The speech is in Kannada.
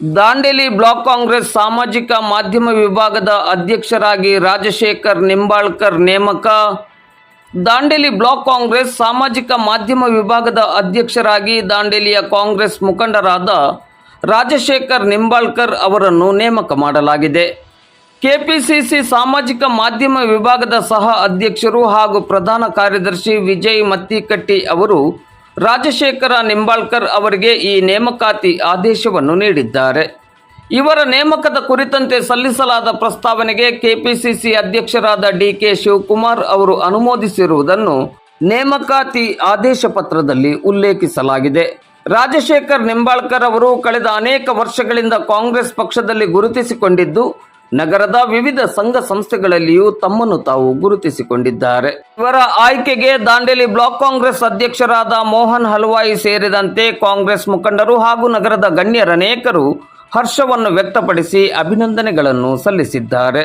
ದಾಂಡೇಲಿ ಬ್ಲಾಕ್ ಕಾಂಗ್ರೆಸ್ ಸಾಮಾಜಿಕ ಮಾಧ್ಯಮ ವಿಭಾಗದ ಅಧ್ಯಕ್ಷರಾಗಿ ರಾಜಶೇಖರ್ ನಿಂಬಾಳ್ಕರ್ ನೇಮಕ. ದಾಂಡೇಲಿ ಬ್ಲಾಕ್ ಕಾಂಗ್ರೆಸ್ ಸಾಮಾಜಿಕ ಮಾಧ್ಯಮ ವಿಭಾಗದ ಅಧ್ಯಕ್ಷರಾಗಿ ದಾಂಡೇಲಿಯ ಕಾಂಗ್ರೆಸ್ ಮುಖಂಡರಾದ ರಾಜಶೇಖರ್ ನಿಂಬಾಳ್ಕರ್ ಅವರನ್ನು ನೇಮಕ ಮಾಡಲಾಗಿದೆ. ಕೆಪಿಸಿಸಿ ಸಾಮಾಜಿಕ ಮಾಧ್ಯಮ ವಿಭಾಗದ ಸಹ ಅಧ್ಯಕ್ಷರು ಹಾಗೂ ಪ್ರಧಾನ ಕಾರ್ಯದರ್ಶಿ ವಿಜಯ್ ಮತ್ತಿಕಟ್ಟಿ ಅವರು ರಾಜಶೇಖರ ನಿಂಬಾಳ್ಕರ್ ಅವರಿಗೆ ಈ ನೇಮಕಾತಿ ಆದೇಶವನ್ನು ನೀಡಿದ್ದಾರೆ. ಇವರ ನೇಮಕದ ಕುರಿತಂತೆ ಸಲ್ಲಿಸಲಾದ ಪ್ರಸ್ತಾವನೆಗೆ ಕೆಪಿಸಿಸಿ ಅಧ್ಯಕ್ಷರಾದ ಡಿಕೆ ಶಿವಕುಮಾರ್ ಅವರು ಅನುಮೋದಿಸಿರುವುದನ್ನು ನೇಮಕಾತಿ ಆದೇಶ ಪತ್ರದಲ್ಲಿ ಉಲ್ಲೇಖಿಸಲಾಗಿದೆ. ರಾಜಶೇಖರ್ ನಿಂಬಾಳ್ಕರ್ ಅವರು ಕಳೆದ ಅನೇಕ ವರ್ಷಗಳಿಂದ ಕಾಂಗ್ರೆಸ್ ಪಕ್ಷದಲ್ಲಿ ಗುರುತಿಸಿಕೊಂಡಿದ್ದು ನಗರದ ವಿವಿಧ ಸಂಘ ಸಂಸ್ಥೆಗಳಲ್ಲಿಯೂ ತಮ್ಮನ್ನು ತಾವು ಗುರುತಿಸಿಕೊಂಡಿದ್ದಾರೆ. ಇವರ ಆಯ್ಕೆಗೆ ದಾಂಡೇಲಿ ಬ್ಲಾಕ್ ಕಾಂಗ್ರೆಸ್ ಅಧ್ಯಕ್ಷರಾದ ಮೋಹನ್ ಹಲ್ವಾಯಿ ಸೇರಿದಂತೆ ಕಾಂಗ್ರೆಸ್ ಮುಖಂಡರು ಹಾಗೂ ನಗರದ ಗಣ್ಯರನೇಕರು ಹರ್ಷವನ್ನು ವ್ಯಕ್ತಪಡಿಸಿ ಅಭಿನಂದನೆಗಳನ್ನು ಸಲ್ಲಿಸಿದ್ದಾರೆ.